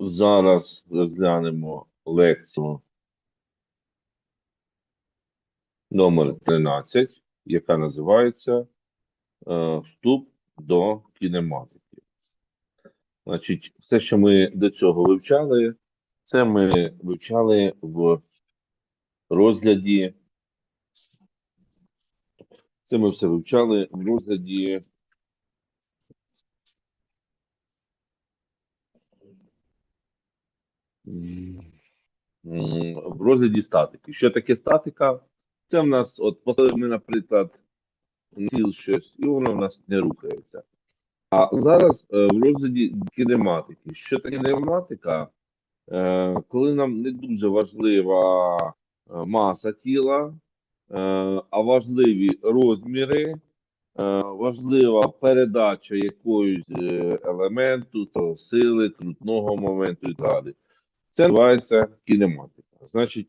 Зараз розглянемо лекцію номер 13, яка називається е, Вступ до кінематики. Значить, все, що ми до цього вивчали, це ми вивчали в розгляді. Це ми все вивчали в розгляді в розгляді статики. Що таке статика? Це в нас, от поставили ми, наприклад, тіл щось, і воно в нас не рухається. А зараз е, в розгляді кінематики. Що таке кінематика? Е, коли нам не дуже важлива е, маса тіла, е, а важливі розміри, е, важлива передача якоїсь е, елементу, то сили, крутного моменту і далі. Це називається кінематика. Значить,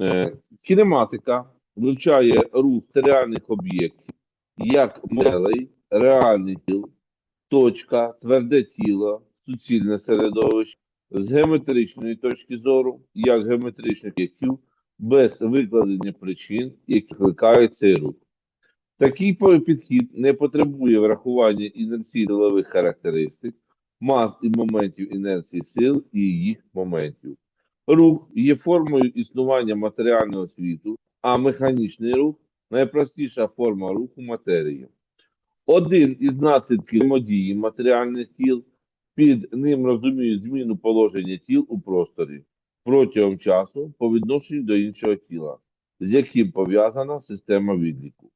е, кінематика вивчає рух реальних об'єктів як моделей, реальних тіл, точка, тверде тіло, суцільне середовище з геометричної точки зору, як геометричних об'єктів, без викладення причин, які викликають цей рух. Такий підхід не потребує врахування інерційно-силових характеристик, мас і моментів інерції сил і їх моментів. Рух є формою існування матеріального світу, а механічний рух найпростіша форма руху матерії. Один із наслідків взаємодії матеріальних тіл під ним розуміють зміну положення тіл у просторі протягом часу по відношенню до іншого тіла, з яким пов'язана система відліку.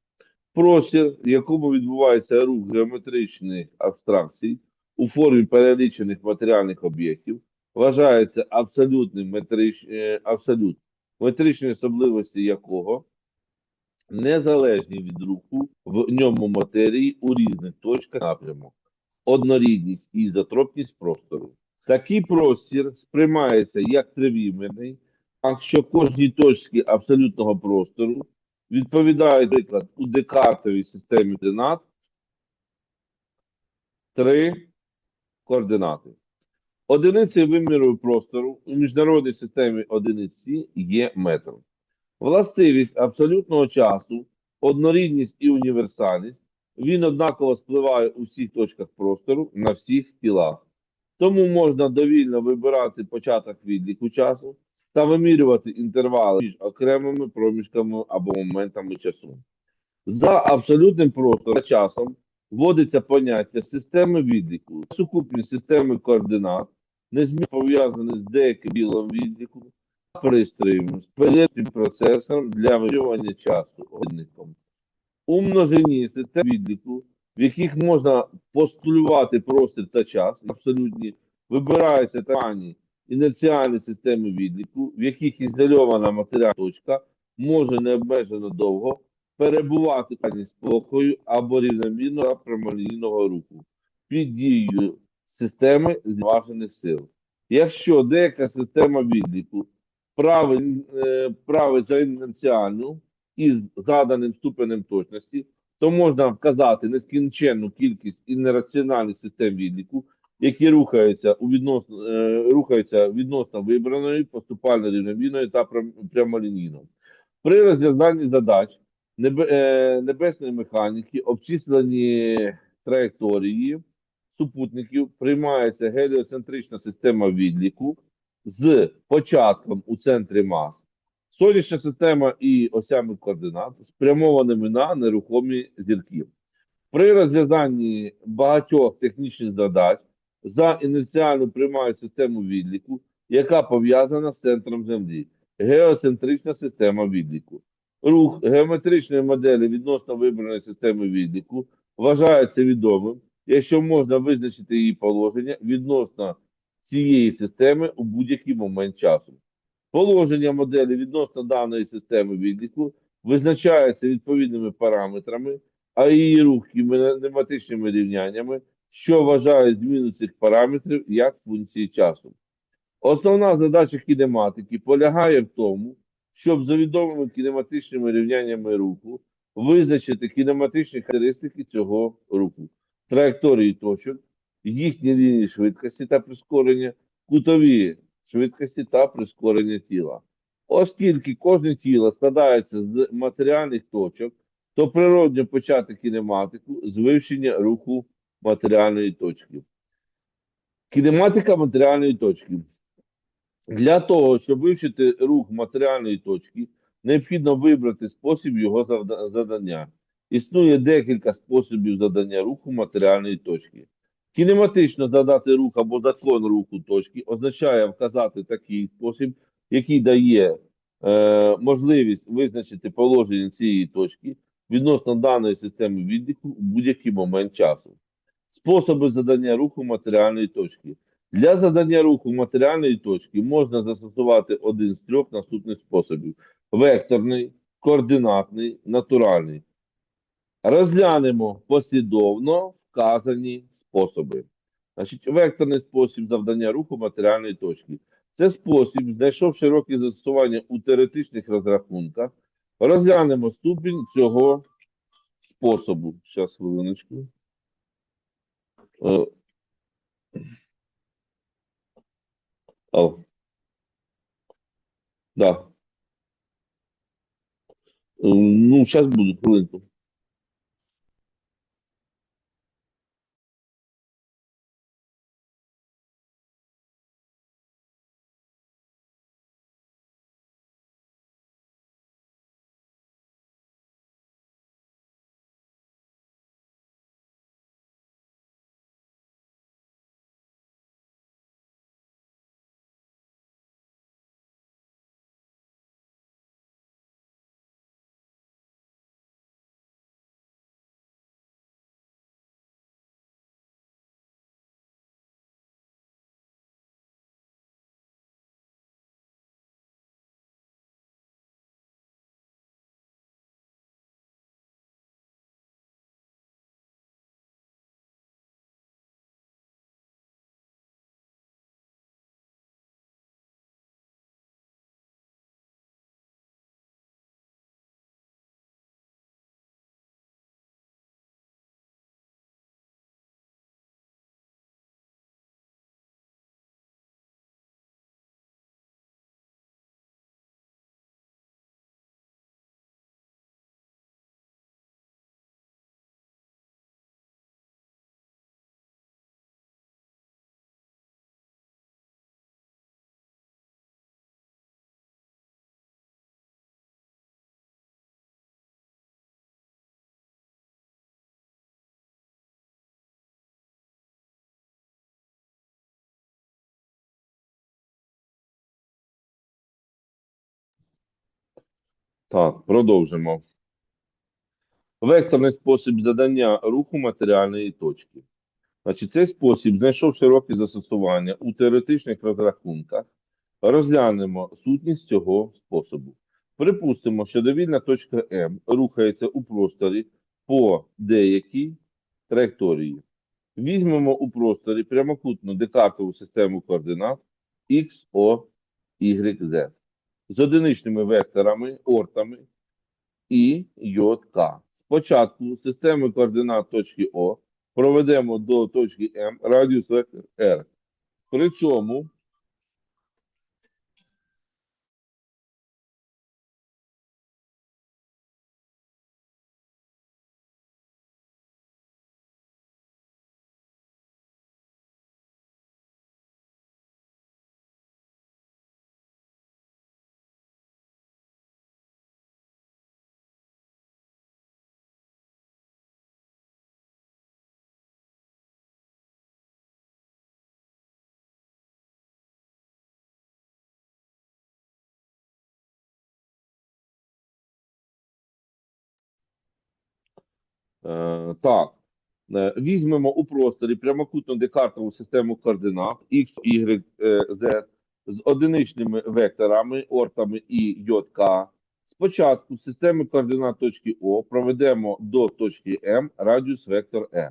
Простір, в якому відбувається рух геометричних абстракцій у формі перелічених матеріальних об'єктів, вважається абсолютним метрич... е, абсолют, метричні особливості якого незалежні від руху в ньому матерії у різних точках напряму, однорідність і ізотропність простору. Такий простір сприймається як тривимірний, а що кожній точці абсолютного простору відповідає, наприклад, у декартовій системі координат три координати. Одиницею виміру простору у міжнародній системі одиниці є метр. Властивість абсолютного часу, однорідність і універсальність, він однаково спливає у всіх точках простору на всіх тілах. Тому можна довільно вибирати початок відліку часу та вимірювати інтервали між окремими проміжками або моментами часу. За абсолютним простором часом вводиться поняття системи відліку, сукупність системи координат, незмінно пов'язані з деяким ділом відліку, пристроєм з переднім процесором для вимірювання часу годинником. У множині систем відліку, в яких можна постулювати простір та час, абсолютні, вибираються так звані інерціальні системи відліку, в яких ізольована матеріальна точка може необмежено довго перебувати стані спокою або рівномірного прямолінійного руху під дією системи зважених сил. Якщо деяка система відліку править, е, за інерціальну із заданим ступенем точності, то можна вказати нескінченну кількість інерціональних систем відліку, які рухаються у відносно е, рухаються відносно вибраної, поступально рівномірної та прямолінійно. При розв'язанні задач небесної механіки обчислені траєкторії супутників приймається геліоцентрична система відліку з початком у центрі мас. Сонячна система і осями координат спрямованими на нерухомі зірки. При розв'язанні багатьох технічних задач за ініціально приймають систему відліку, яка пов'язана з центром Землі, геоцентрична система відліку. Рух геометричної моделі відносно вибраної системи відліку вважається відомим, якщо можна визначити її положення відносно цієї системи у будь-який момент часу. Положення моделі відносно даної системи відліку визначається відповідними параметрами, а її рух кінематичними рівняннями, що вважають зміну цих параметрів як функції часу. Основна задача кінематики полягає в тому, щоб за відомими кінематичними рівняннями руху визначити кінематичні характеристики цього руху, траєкторії точок, їхні лінії швидкості та прискорення, кутові швидкості та прискорення тіла. Оскільки кожне тіло складається з матеріальних точок, то природно почати кінематику з вивчення руху матеріальної точки. Кінематика матеріальної точки. Для того, щоб вивчити рух матеріальної точки, необхідно вибрати спосіб його задання. Існує декілька способів задання руху матеріальної точки. Кінематично задати рух або закон руху точки означає вказати такий спосіб, який дає е, можливість визначити положення цієї точки відносно даної системи відліку у будь-який момент часу. Способи задання руху матеріальної точки. Для задання руху матеріальної точки можна застосувати один з трьох наступних способів: векторний, координатний, натуральний. Розглянемо послідовно вказані способи. Значить, векторний спосіб завдання руху матеріальної точки. Це спосіб, знайшов широке застосування у теоретичних розрахунках. Розглянемо ступінь цього способу. Зараз хвилиночку. О. Да. Ну, сейчас буду, хвилинку. Так, продовжимо. Векторний спосіб задання руху матеріальної точки. Значить, цей спосіб знайшов широке застосування у теоретичних розрахунках. Розглянемо сутність цього способу. Припустимо, що довільна точка М рухається у просторі по деякій траєкторії. Візьмемо у просторі прямокутну декартову систему координат X, O, Y, Z з одиничними векторами, ортами і ЙК. Спочатку системи координат точки О проведемо до точки М радіус вектор R. При цьому так, Е, візьмемо у просторі прямокутну декартову систему координат X, Y, е, Z з одиничними векторами, ортами і J, Спочатку з системи координат точки О проведемо до точки М радіус вектор R.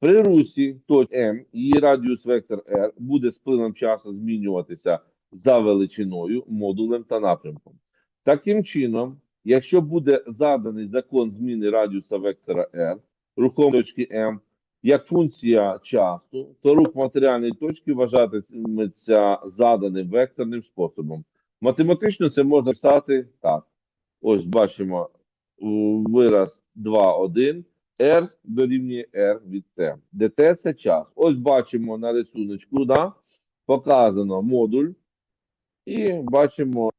При русі точки М її радіус вектор R буде з плином часу змінюватися за величиною, модулем та напрямком. Таким чином, якщо буде заданий закон зміни радіуса вектора R, рухом точки М, як функція часу, то рух матеріальної точки вважатиметься заданим векторним способом. Математично це можна писати так. Ось бачимо вираз 2,1. R дорівнює R від T. Де – це час. Ось бачимо на рисуночку, да? показано модуль. І бачимо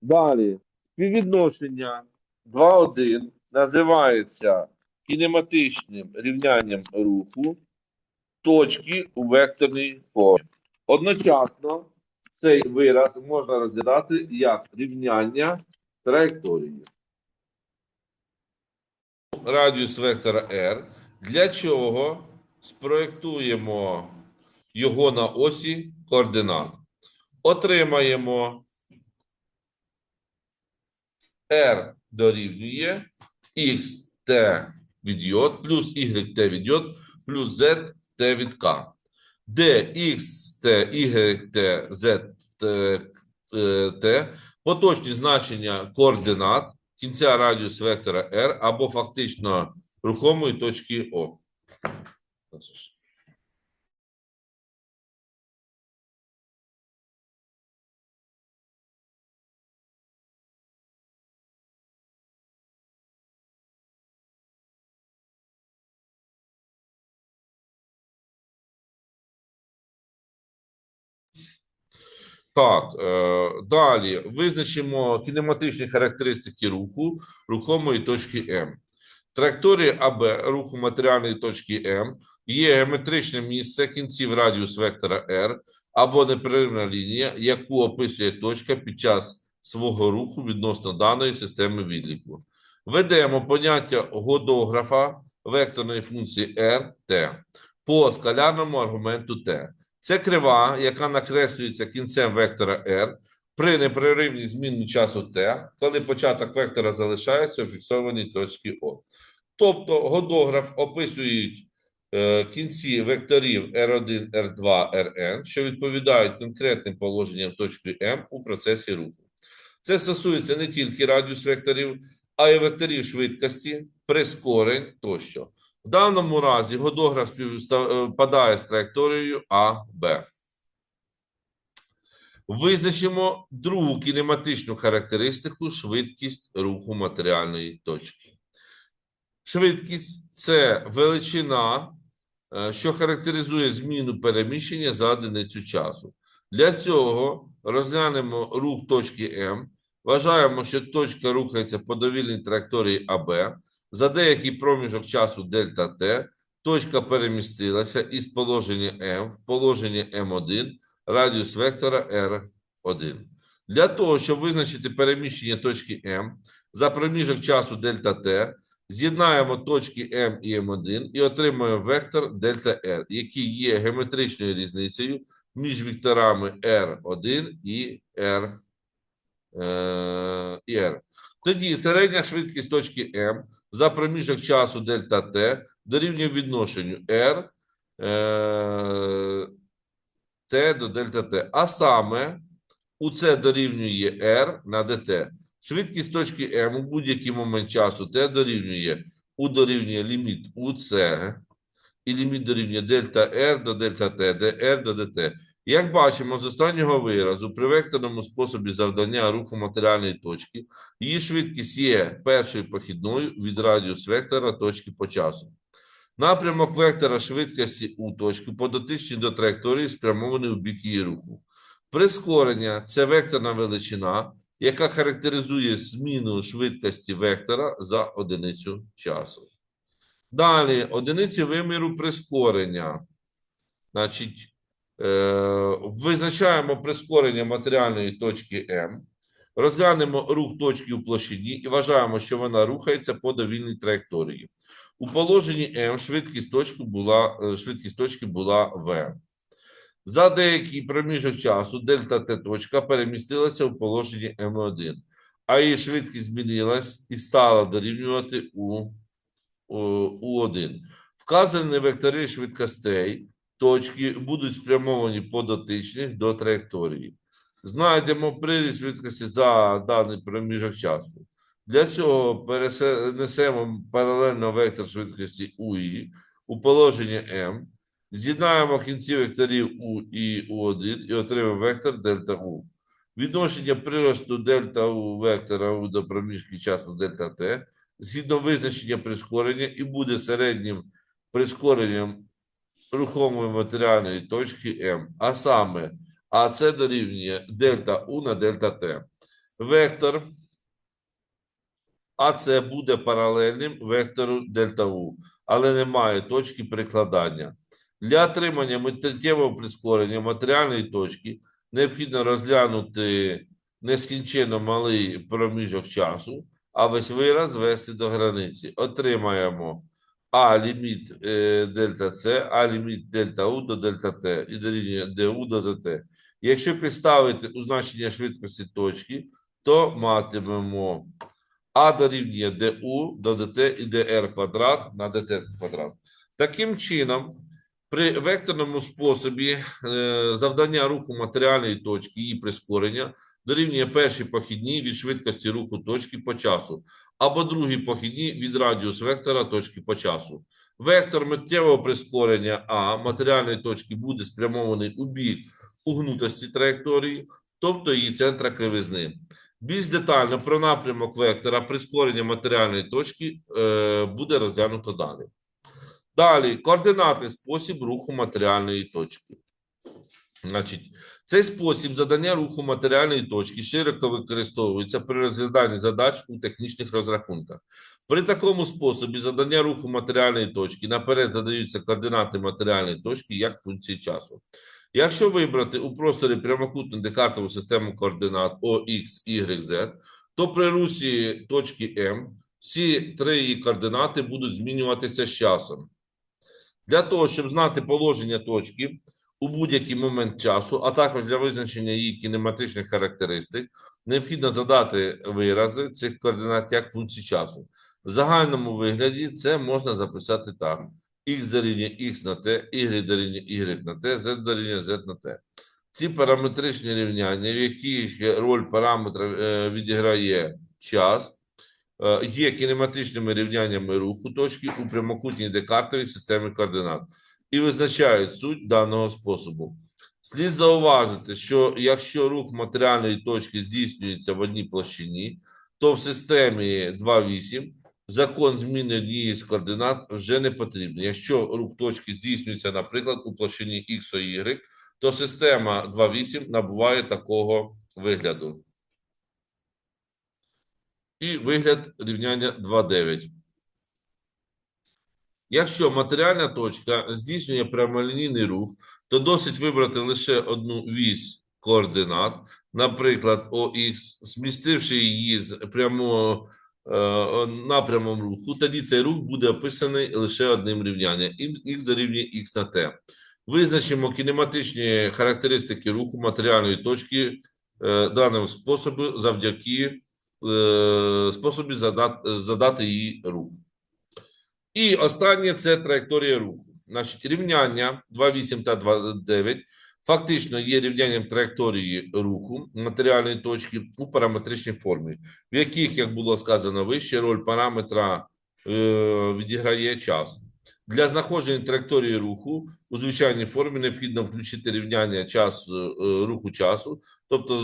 далі. Співвідношення 2,1 називається кінематичним рівнянням руху точки у векторній формі. Одночасно цей вираз можна розглядати як рівняння траєкторії. Радіус вектора R. Для чого спроєктуємо його на осі координат? Отримаємо R дорівнює x t від j плюс y t від j плюс z t від k, де x t, y t, z t, t поточні значення координат кінця радіус вектора R або фактично рухомої точки O. Так, е, далі визначимо кінематичні характеристики руху рухомої точки М. Траєкторія АБ руху матеріальної точки М є геометричне місце кінців радіус вектора R або непреривна лінія, яку описує точка під час свого руху відносно даної системи відліку. Ведемо поняття годографа векторної функції R, T по скалярному аргументу T. Це крива, яка накреслюється кінцем вектора R при непреривній зміні часу t, коли початок вектора залишається у фіксованій точці O. Тобто годограф описують е, кінці векторів R1, R2, Rn, що відповідають конкретним положенням точки M у процесі руху. Це стосується не тільки радіус векторів, а й векторів швидкості, прискорень тощо. В даному разі годограф співпадає з траєкторією А, Б. Визначимо другу кінематичну характеристику швидкість руху матеріальної точки. Швидкість це величина, е, що характеризує зміну переміщення за одиницю часу. Для цього розглянемо рух точки М. Вважаємо, що точка рухається по довільній траєкторії АБ. За деякий проміжок часу дельта Т точка перемістилася із положення М в положення М1 радіус вектора R1. Для того, щоб визначити переміщення точки М за проміжок часу дельта Т, з'єднаємо точки М і М1 і отримаємо вектор дельта R, який є геометричною різницею між векторами R1 і R. е, і R. Тоді середня швидкість точки М за проміжок часу дельта Т дорівнює відношенню R е, Т до дельта Т. А саме у це дорівнює R на dt. Швидкість точки М у будь-який момент часу Т дорівнює у дорівнює ліміт УЦ і ліміт дорівнює дельта R до дельта Т, де R до dt. Як бачимо з останнього виразу, при векторному способі завдання руху матеріальної точки, її швидкість є першою похідною від радіус вектора точки по часу. Напрямок вектора швидкості у точку по дотичній до траєкторії спрямований у бік її руху. Прискорення це векторна величина, яка характеризує зміну швидкості вектора за одиницю часу. Далі, одиниці виміру прискорення. Значить, визначаємо прискорення матеріальної точки М, розглянемо рух точки у площині і вважаємо, що вона рухається по довільній траєкторії. У положенні М швидкість точки була, е, швидкість точки була В. За деякий проміжок часу дельта Т точка перемістилася у положенні М1, а її швидкість змінилась і стала дорівнювати у, у, У1. Вказані вектори швидкостей точки будуть спрямовані по дотичних до траєкторії. Знайдемо приріст швидкості за даний проміжок часу. Для цього перенесемо паралельно вектор швидкості УІ у положення М, з'єднаємо кінці векторів У і У1 і отримаємо вектор дельта У. Відношення приросту дельта У вектора У до проміжки часу дельта Т згідно визначення прискорення і буде середнім прискоренням рухомої матеріальної точки М, а саме АЦ дорівнює дельта У на дельта Т. Вектор АЦ буде паралельним вектору дельта У, але немає точки прикладання. Для отримання миттєвого прискорення матеріальної точки необхідно розглянути нескінченно малий проміжок часу, а весь вираз звести до границі. Отримаємо А ліміт е, дельта С, А ліміт дельта У до дельта Т і дорівнює ДУ до ДТ. Якщо підставити у значення швидкості точки, то матимемо А дорівнює ДУ до ДТ і ДР квадрат на ДТ квадрат. Таким чином, при векторному способі е, завдання руху матеріальної точки її прискорення дорівнює першій похідній від швидкості руху точки по часу, або другій похідній від радіус вектора точки по часу. Вектор миттєвого прискорення А матеріальної точки буде спрямований у бік угнутості траєкторії, тобто її центра кривизни. Більш детально про напрямок вектора прискорення матеріальної точки е, буде розглянуто далі. Далі, координатний спосіб руху матеріальної точки. Значить, цей спосіб задання руху матеріальної точки широко використовується при розгляданні задач у технічних розрахунках. При такому способі задання руху матеріальної точки наперед задаються координати матеріальної точки як функції часу. Якщо вибрати у просторі прямокутну декартову систему координат OX, Y, Z, то при русі точки М всі три її координати будуть змінюватися з часом. Для того, щоб знати положення точки у будь-який момент часу, а також для визначення її кінематичних характеристик, необхідно задати вирази цих координат як функції часу. В загальному вигляді це можна записати так: x дорівнює x на t, y дорівнює y на t, z дорівнює z на t. Ці параметричні рівняння, в яких роль параметра е, відіграє час, е, є кінематичними рівняннями руху точки у прямокутній декартовій системі координат і визначають суть даного способу. Слід зауважити, що якщо рух матеріальної точки здійснюється в одній площині, то в системі 2.8 закон зміни однієї з координат вже не потрібен. Якщо рух точки здійснюється, наприклад, у площині X о Y, то система 2.8 набуває такого вигляду. І вигляд рівняння 2.9. Якщо матеріальна точка здійснює прямолінійний рух, то досить вибрати лише одну вісь координат, наприклад, ОХ, змістивши її з прямого е, напрямом руху, тоді цей рух буде описаний лише одним рівнянням х дорівнює х на t. Визначимо кінематичні характеристики руху матеріальної точки е, даним способом завдяки е, способі задати, задати її рух. І останнє це траєкторія руху. Значить, рівняння 2,8 та 2,9 фактично є рівнянням траєкторії руху матеріальної точки у параметричній формі, в яких, як було сказано вище, роль параметра е, відіграє час. Для знаходження траєкторії руху у звичайній формі необхідно включити рівняння часу е, руху часу, тобто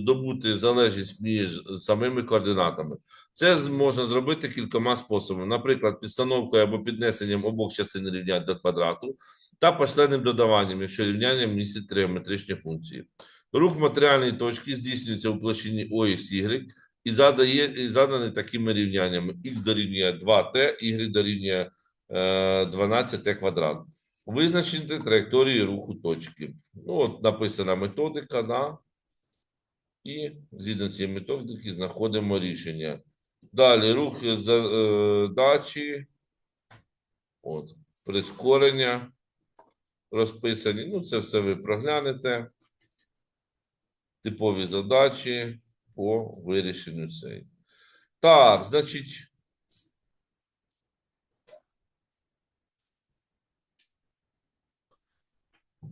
здобути залежність між самими координатами. Це можна зробити кількома способами, наприклад, підстановкою або піднесенням обох частин рівнянь до квадрату та почленним додаванням, якщо рівняння містить тригонометричні функції. Рух матеріальної точки здійснюється у площині ОХ, Y і задає і заданий такими рівняннями: х дорівнює 2t, y дорівнює е, 12t квадрат. Визначити траєкторію руху точки. Ну, от написана методика, да? і згідно цієї методики знаходимо рішення. Далі рух задачі, от, прискорення розписані. Ну, це все ви проглянете. Типові задачі по вирішенню цієї. Так, значить.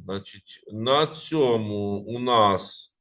Значить, на цьому у нас